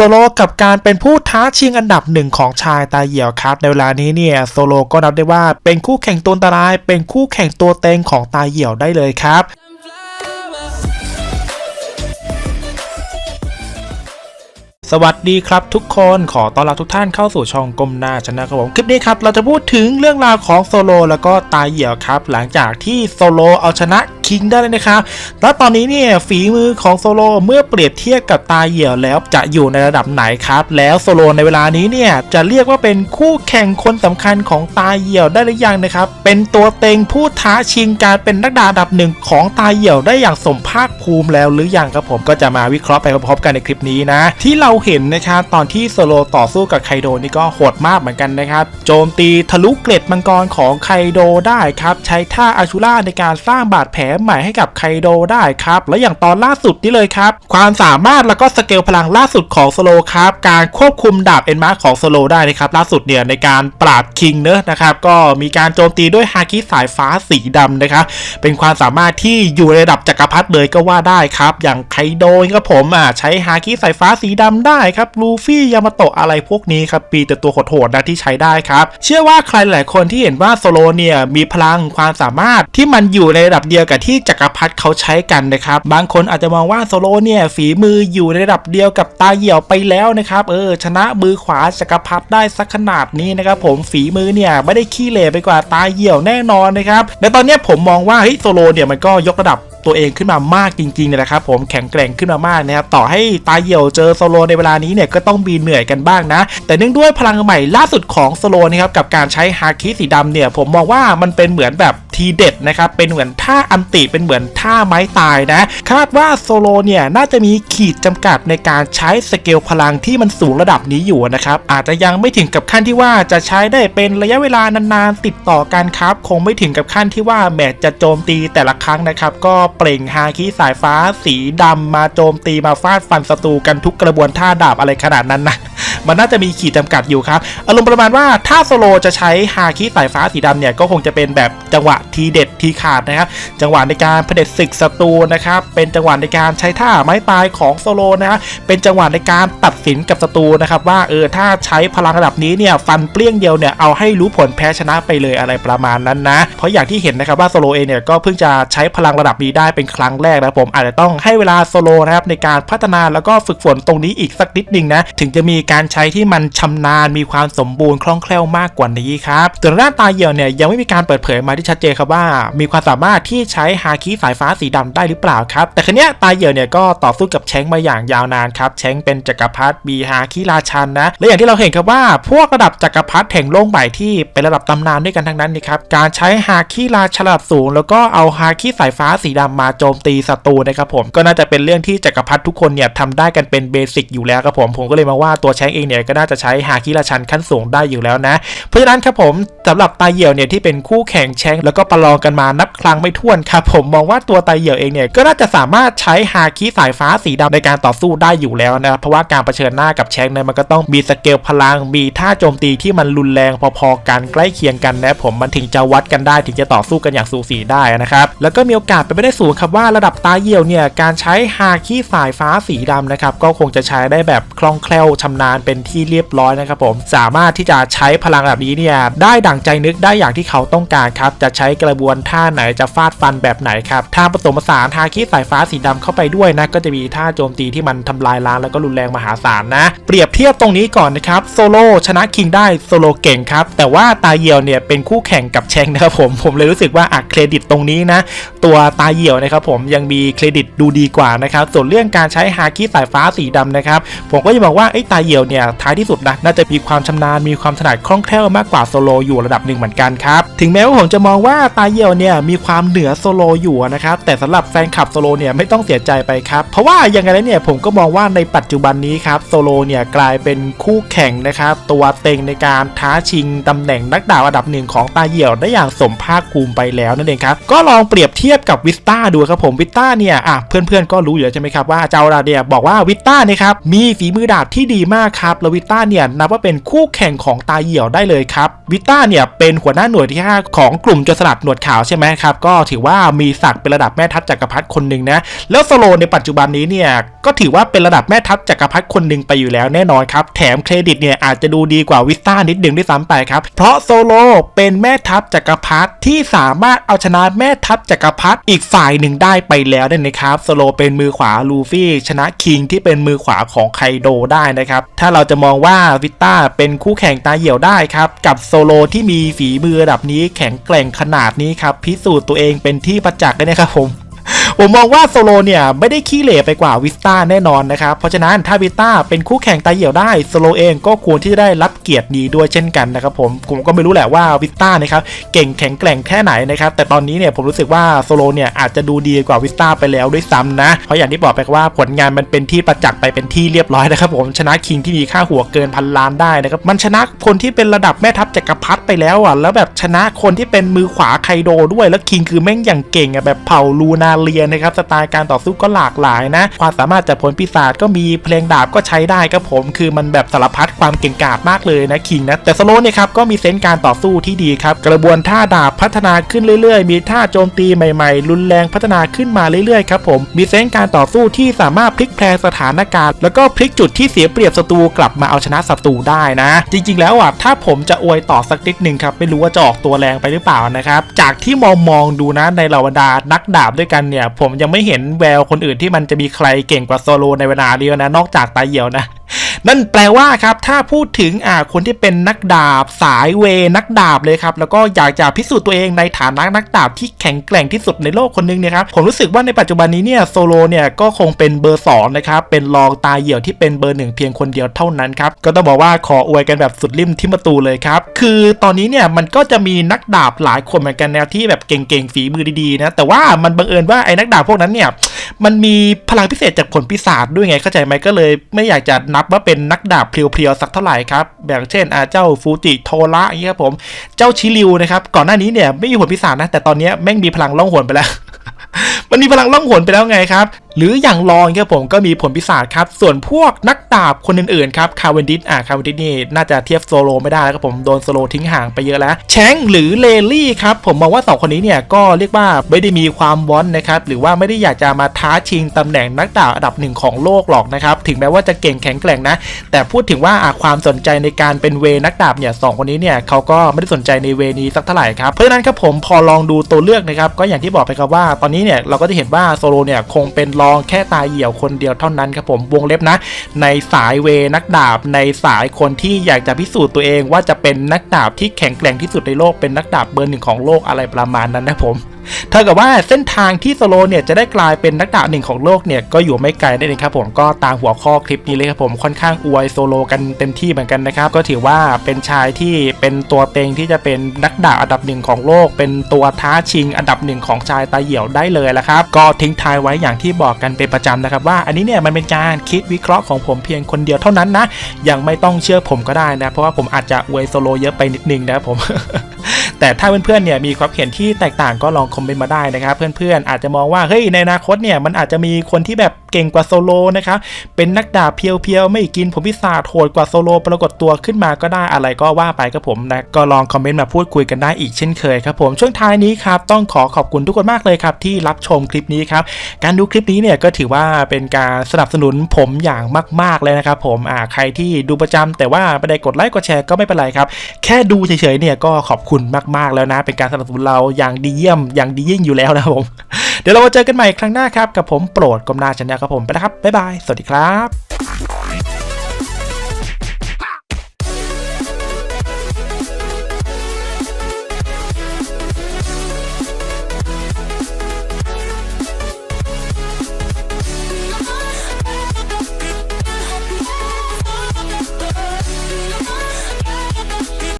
โซโลกับการเป็นผู้ท้าชิงอันดับหนึ่งของชายตาเหี่ยวครับ ในเวลานี้เนี่ยโซโลก็นับได้ว่าเป็นคู่แข่งตัวอันตราย เป็นคู่แข่งตัวเต็งของตาเหี่ยวได้เลยครับสวัสดีครับทุกคนขอต้อนรับทุกท่านเข้าสู่ช่องกลมหน้าชนะครับผมคลิปนี้ครับเราจะพูดถึงเรื่องราวของโซโลแล้วก็ตาเหี่ยวครับ หลังจากที่โซโลเอาชนะ คิงได้เลยนะครับแล้วตอนนี้เนี่ยฝีมือของโซโลเมื่อเปรียบเทียบกับตาเหี่ยวแล้วจะอยู่ในระดับไหนครับ แล้วโซโลในเวลานี้เนี่ยจะเรียกว่าเป็นคู่แข่งคนสำคัญของตาเหี่ยวได้หรือยังนะครับ เป็นตัวเต็งผู้ท้าชิงการเป็นนักดาบอันดับหนึ่งของตาเหี่ยวได้อย่างสมภาคภูมิแล้วหรือยังครับผมก็จะมาวิเคราะห์ไปพร้อมๆกันในคลิปนี้นะ ที่เราเห็นนะครับตอนที่โซโลต่อสู้กับไคโดนี่ก็โหดมากเหมือนกันนะครับ โจมตีทะลุเกล็ดมังกรของไคโดได้ครับ ใช้ท่าอาชูล่าในการสร้างบาดแผลใหม่ให้กับไคโดได้ครับ และอย่างตอนล่าสุดนี่เลยครับ ความสามารถแล้วก็สเกลพลังล่าสุดของโซโลครับการควบคุมดาบเอ็นมาของโซโลได้นะครับล่าสุดเนี่ยในการปราบคิงเนอะนะครับก็มีการโจมตีด้วยฮาคิสายฟ้าสีดำนะครับเป็นความสามารถที่อยู่ในระดับจักรพรรดิเลยก็ว่าได้ครับ อย่างไคโดครับผมอ่าใช้ฮาคิสายฟ้าสีดำได้ครับลูฟี่ยามาโตะอะไรพวกนี้ครับปีแต่ตัวโหดๆนะที่ใช้ได้ครับ เชื่อว่าใครหลายคนที่เห็นว่าโซโลเนี่ยมีพลังความสามารถที่มันอยู่ในระดับเดียวกับที่จักรพรรดิเขาใช้กันนะครับ บางคนอาจจะมองว่าโซโลเนี่ยฝีมืออยู่ในระดับเดียวกับตาเหี่ยวไปแล้วนะครับ เออ ชนะมือขวาจักรพรรดิได้สักขนาดนี้นะครับผมฝีมือเนี่ยไม่ได้ขี้เหร่ไปกว่าตาเหี่ยวแน่นอนนะครับในตอนนี้ผมมองว่าเฮ้ยโซโลเนี่ยมันก็ยกระดับตัวเองขึ้นมามากจริงๆเนี่ยนะครับผมแข็งแกร่งขึ้นมามากนะครับต่อให้ตาเหี่ยวเจอโซโลในเวลานี้เนี่ยก็ต้องมีเหนื่อยกันบ้างนะ แต่เนื่องด้วยพลังใหม่ล่าสุดของโซโลนะครับกับการใช้ฮาคิสีดำเนี่ยผมมองว่ามันเป็นเหมือนแบบ ทีเด็ดนะครับเป็นเหมือนท่าอันติเป็นเหมือนท่าไม้ตายนะ คาดว่าโซโลเนี่ยน่าจะมีขีดจำกัดในการใช้สเกลพลังที่มันสูงระดับนี้อยู่นะครับอาจจะยังไม่ถึงกับขั้นที่ว่าจะใช้ได้เป็นระยะเวลานานๆติดต่อกันครับ คงไม่ถึงกับขั้นที่ว่าแมตจะโจมตีแต่ละครั้งนะครับก็เปล่งฮาคิสายฟ้าสีดำมาโจมตีมาฟาดฟันศัตรูกันทุกกระบวนท่าดาบอะไรขนาดนั้นนะ มันน่าจะมีขีดจำกัดอยู่ครับอารมณ์ประมาณว่าถ้าโซโลจะใช้ฮาคิสายฟ้าสีดำเนี่ยก็คงจะเป็นแบบจังหวะทีเด็ดทีขาดนะครับจังหวะในการเผด็จศึกศัตรูนะครับเป็นจังหวะในการใช้ท่าไม้ตายของโซโลนะครับเป็นจังหวะในการตัดสินกับศัตรูนะครับว่าเออถ้าใช้พลังระดับนี้เนี่ยฟันเปรี้ยงเดียวเนี่ยเอาให้รู้ผลแพ้ชนะไปเลยอะไรประมาณนั้นนะ เพราะอย่างที่เห็นนะครับว่าโซโลเองเนี่ยก็เพิ่งจะใช้พลังระดับนี้ได้เป็นครั้งแรกนะผมอาจจะต้องให้เวลาโซโลนะครับในการพัฒนาแล้วก็ฝึกฝนตรงนี้อีกสักนิดนึงนะถึงจะมีการใช้ที่มันชำนาญมีความสมบูรณ์คล่องแคล่วมากกว่านี้ครับส่วนด้านตาเหี่ยวเนี่ยยังไม่มีการเปิดเผยมาที่ชัดเจนครับว่า มีความสามารถที่ใช้ฮาคิสายฟ้าสีดำได้หรือเปล่าครับ แต่ครั้นี้ตาเหี่ยวเนี่ยก็ต่อสู้กับแชงมาอย่างยาวนานครับแชงเป็นจักรพรรดิมีฮาคิราชันนะและอย่างที่เราเห็นครับว่า พวกระดับจักรพรรดิแห่งโลกใหม่ที่เป็นระดับตำนานด้วยกันทั้งนั้นนี่ครับการใช้ฮาคิราชระดับสูง แล้วก็เอาฮาคิสายฟ้าสีดำมาโจมตีศัตรูนะครับผมก็น่าจะเป็นเรื่องที่จักรพรรดิทุกคนเนี่ยทำได้กันเป็นเบสิกอยู่แล้วครับผมผมก็เลยมาว่าตัวแชงองเนี่ยก็น่าจะใช้ฮาคิราชันขั้นสูงได้อยู่แล้วนะ เพราะฉะนั้นครับผมสำหรับตาเหี่ยวเนี่ยที่เป็นคู่แข่งแชงแล้วก็ประลองกันมานับครั้งไม่ถ้วนครับผมมองว่าตัวตาเหี่ยวเองเนี่ยก็น่าจะสามารถใช้ฮาคิสายฟ้าสีดำในการต่อสู้ได้อยู่แล้วนะเพราะว่าการเผชิญหน้ากับแชงเนี่ยมันก็ต้องมีสเกลพลังมีท่าโจมตีที่มันรุนแรงพอๆกันใกล้เคียงกันนะผมมันถึงจะวัดกันได้ถึงจะต่อสู้กันอย่างสูสีได้นะครับแล้วก็มีโอกาสเป็นไปได้สูงครับว่าระดับตาเหี่ยวเนี่ยการใช้ฮาคิสายฟ้าสีดำนะครับก็คงจะใช้ได้แบบคล่องแคล่วชำนาญเป็นที่เรียบร้อยนะครับผมสามารถที่จะใช้พลังแบบนี้เนี่ยได้ดั่งใจนึกได้อย่างที่เขาต้องการครับจะใช้กระบวนท่าไหนจะฟาดฟันแบบไหนครับถ้าผสมผสานฮาคิสายฟ้าสีดำเข้าไปด้วยนะก็จะมีท่าโจมตีที่มันทำลายล้างแล้วก็รุนแรงมหาศาลนะ เปรียบเทียบตรงนี้ก่อนนะครับโซโลชนะคิงได้โซโลเก่งครับแต่ว่าตาเหี่ยวเนี่ยเป็นคู่แข่งกับแชงนะครับผมผมเลยรู้สึกว่าอักเครดิตตรงนี้นะ ตัวตาเหี่ยวนะครับผมยังมีเครดิตดูดีกว่านะครับส่วนเรื่องการใช้ฮาคิสายฟ้าสีดำนะครับผมก็จะบอกว่าไอ้ตาเหี่ยวเนี่ยท้ายที่สุดนะน่าจะมีความชำนาญมีความถนัดคล่องแคล่วมากกว่าโซโลอยู่ระดับหนึ่งเหมือนกันครับถึงแม้ว่าผมจะมองว่าตาเหี่ยวเนี่ยมีความเหนือโซโลอยู่นะครับแต่สำหรับแฟนคลับโซโลเนี่ยไม่ต้องเสียใจไปครับเพราะว่าอย่างไรแล้วเนี่ยผมก็มองว่าในปัจจุบันนี้ครับโซโลเนี่ยกลายเป็นคู่แข่งนะครับตัวเต็งในการท้าชิงตำแหน่งนักดาบอันดับหนึ่งของตาเหี่ยวได้อย่างสมภาคภูมิไปแล้วนั่นเองครับก็ลองเปรียบเทียบกับวิสต้าดูครับผมวิสต้าเนี่ยอะเพื่อนๆก็รู้อยู่แล้วใช่ไหมครับว่าเจ้าเราเนี่ยบอกว่าวิสต้าเนี่ยครับมีฝีมือดาบที่ดีมากครับครับแล้ววิต้าเนี่ยนับว่าเป็นคู่แข่งของตาเหี่ยวได้เลยครับวิต้าเนี่ยเป็นหัวหน้าหน่วยที่5ของกลุ่มโจรสลัดหนวดขาวใช่ไหมครับก็ถือว่ามีศักดิ์เป็นระดับแม่ทัพจักรพรรดิคนหนึ่งนะแล้วโซโลในปัจจุบันนี้เนี่ยก็ถือว่าเป็นระดับแม่ทัพจักรพรรดิคนหนึ่งไปอยู่แล้วแน่นอนครับแถมเครดิตเนี่ยอาจจะดูดีกว่าวิต้านิดหนึ่งด้วยซ้ำไปครับเพราะโซโลเป็นแม่ทัพจักรพรรดิที่สามารถเอาชนะแม่ทัพจักรพรรดิอีกฝ่ายหนึ่งได้ไปแล้วนั่นนะครับโซโลเป็นมือขวาลูฟี่ชนะคิงที่เป็นมือขวาของไคโดได้นะครับถ้าเราราจะมองว่าวิต้าเป็นคู่แข่งตาเหี่ยวได้ครับ กับโซโลที่มีฝีมือระดับนี้แข็งแกร่งขนาดนี้ครับ พิสูจน์ตัวเองเป็นที่ประจักษ์เลยนะครับผม ผมมองว่าโซโลเนี่ยไม่ได้ขี้เหร่ไปกว่าวิสตาแน่นอนนะครับ เพราะฉะนั้นถ้าวิสตาเป็นคู่แข่งตาเหี่ยวได้โซโลเองก็ควรที่จะได้รับเกียรตินี้ด้วยเช่นกันนะครับผมผมก็ไม่รู้แหละว่าวิสตานะครับเก่งแข็งแกร่งแค่ไหนนะครับแต่ตอนนี้เนี่ยผมรู้สึกว่าโซโลเนี่ยอาจจะดูดีกว่าวิสตาไปแล้วด้วยซ้ำนะ เพราะอย่างที่บอกไปว่าผลงานมันเป็นที่ประจักษ์ไปเป็นที่เรียบร้อยนะครับผมชนะคิงที่มีค่าหัวเกินพันล้านได้นะครับมันชนะคนที่เป็นระดับแม่ทัพจักรพรรดิไปแล้วอะแล้วแบบชนะคนที่เป็นมือขวาไคโดด้วยแล้วคิงคือแม่งอย่างเก่งอะแบบเผ่าลูนาเลียนะครับสไตล์การต่อสู้ก็หลากหลายนะ ความสามารถจากผลปีศาจก็มีเพลงดาบก็ใช้ได้ครับผมคือมันแบบสารพัดความเก่งกาจมากเลยนะคิงนะแต่สโลเนี่ยครับก็มีเซนส์การต่อสู้ที่ดีครับกระบวนท่าดาบพัฒนาขึ้นเรื่อยๆ มีท่าโจมตีใหม่ๆ รุนแรงพัฒนาขึ้นมาเรื่อยๆครับผมมีเซนส์การต่อสู้ที่สามารถพลิกแพลงสถานการณ์ แล้วก็พลิกจุดที่เสียเปรียบศัตรูกลับมาเอาชนะศัตรูได้นะ จริง ๆ แล้วอะถ้าผมจะอวยต่อสักนิดหนึ่งครับไม่รู้ว่าจะออกตัวแรงไปหรือเปล่านะครับจากที่มองมองดูนะในเหล่าบรรดานักดาบด้วยกันเนี่ยผมยังไม่เห็นแววคนอื่นที่มันจะมีใครเก่งกว่าโซโลในเวลาเดียวนะ นอกจากตาเหี่ยวนะ นั่นแปลว่าครับถ้าพูดถึงอ่าคนที่เป็นนักดาบ สายเวนักดาบเลยครับแล้วก็อยากจะพิสูจน์ตัวเองในฐานะนักดาบที่แข็งแกร่งที่สุดในโลกคนหนึงเนี่ยครับผมรู้สึกว่าในปัจจุบันนี้เนี่ยโซโลเนี่ยก็คงเป็นเบอร์สองนะครับเป็นรองตาเหี่ยวที่เป็นเบอร์หนึ่งเพียงคนเดียวเท่านั้นครับก็ต้องบอกว่าขออวยกันแบบสุดริมที่ประตูเลยครับคือตอนนี้เนี่ยมันก็จะมีนักดาบหลายคนเหมือนกันแนวที่แบบเก่งๆฝีมือดีๆนะแต่ว่ามันบังเอิญว่าไอ้นักดาบพวกนั้นเนี่ยมันมีพลังพิเศษจากผลปีศาจด้วยไงเข้าใจไหมก็เลย ไม่อยากจะนับว่าเป็นนักดาบเพียวๆสักเท่าไหร่ครับแบบเช่นอาเจ้าฟูจิโทระอย่างเงี้ยครับผมเจ้าชิริวนะครับก่อนหน้านี้เนี่ยไม่มีหัวพิศาจนะแต่ตอนนี้แม่งมีพลังล่องหนไปแล้ว มันมีพลังล่องหนไปแล้วไงครับ หรืออย่างลองครับผมก็มีผลพิศาจครับ ส่วนพวกนักดาบคนอื่นๆครับคาเวนดิสอ่าคาเวนดิสนี่น่าจะเทียบโซโลไม่ได้แล้วครับผมโดนโซโลทิ้งห่างไปเยอะแล้วแชงหรือเลลี่ครับผมมองว่าสองคนนี้เนี่ยก็เรียกว่าไม่ได้มีความวอนนะครับหรือว่าไม่ได้อยากจะมาท้าชิงตำแหน่งนักดาบอันดับหนึ่งของโลกหรอกนะครับถึงแม้ว่าจะเก่งแข็งแกร่งนะ แต่พูดถึงว่าความสนใจในการเป็นเวนักดาบเนี่ยสองคนนี้เนี่ยเขาก็ไม่ได้สนใจในเวนี้สักเท่าไหร่ครับเพราะฉะนั้นครับผมพอลองดูตัวเลือกนะครับก็อย่างที่บอกไปครับว่าตอนนี้เนี่ยเราก็จะเห็นว่าโซโลเนี่ยคงเป็นรองแค่ตายเหี่ยวคนเดียวเท่านั้นครับผมวงเล็บนะ ในสายเวนักดาบในสายคนที่อยากจะพิสูจน์ตัวเองว่าจะเป็นนักดาบที่แข็งแกร่งที่สุดในโลกเป็นนักดาบเบอร์หนึ่งของโลกอะไรประมาณนั้นนะผม เท่ากับว่าเส้นทางที่โซโลเนี่ยจะได้กลายเป็นนักดาบหนึ่งของโลกเนี่ยก็อยู่ไม่ไกลนั่เองครับผมก็ตามหัวข้อคลิปนี้เลยครับผมค่อนข้างอวยโซโลกันเต็มที่เหมือนกันนะครับก็ถือว่าเป็นชายที่เป็นตัวเต็งที่จะเป็นนักดาบอันดับหนึ่งของโลก เป็นตัวท้าชิงอันดับหนึ่งของชายตาเหี่ยวได้เลยละครับ ก็ทิ้งท้ายไว้อย่างที่บอกกันเป็นประจำนะครับว่าอันนี้เนี่ยมันเป็นการคิดวิเคราะห์ของผมเพียงคนเดียวเท่านั้นนะยังไม่ต้องเชื่อผมก็ได้นะ เพราะว่าผมอาจจะอวยโซโลเยอะไปนิดนึงนะครับผม แต่ถ้าเพื่อนๆเนี่ยมีความเห็นที่แตกต่างก็ลองคอมเมนต์มาได้นะครับ เพื่อนๆอาจจะมองว่าเฮ้ยในอนาคตเนี่ยมันอาจจะมีคนที่แบบเก่งกว่าโซโลนะครับเป็นนักดาบเพียวๆ ไม่กินผมพิศาจโหดกว่าโซโลปรากฏตัวขึ้นมาก็ได้อะไรก็ว่าไปครับผมนะก็ลองคอมเมนต์มาพูดคุยกันได้อีกเช่นเคยครับผมช่วงท้ายนี้ครับต้องขอขอบคุณทุกคนมากเลยครับที่รับชมคลิปนี้ครับการดูคลิปนี้เนี่ยก็ถือว่าเป็นการสนับสนุนผมอย่างมาก ๆเลยนะครับผมอ่าใครที่ดูประจำแต่ว่าไม่ได้กดไลค์กดแชร์ก็ไม่เป็นไรครับแค่ดูเฉยๆเนี่ยก็ขอบคุณมากๆแล้วนะ เป็นการสนับสนุนเราอย่างดีเยี่ยมอย่างดียิ่งอยู่แล้วนะครับผม เดี๋ยวเรามาเจอกันใหม่ครั้งหน้าครับ กับผมโปรดกรมนาชแนลครับผมไปแล้วครับบ๊ายบายสวัสดีครับ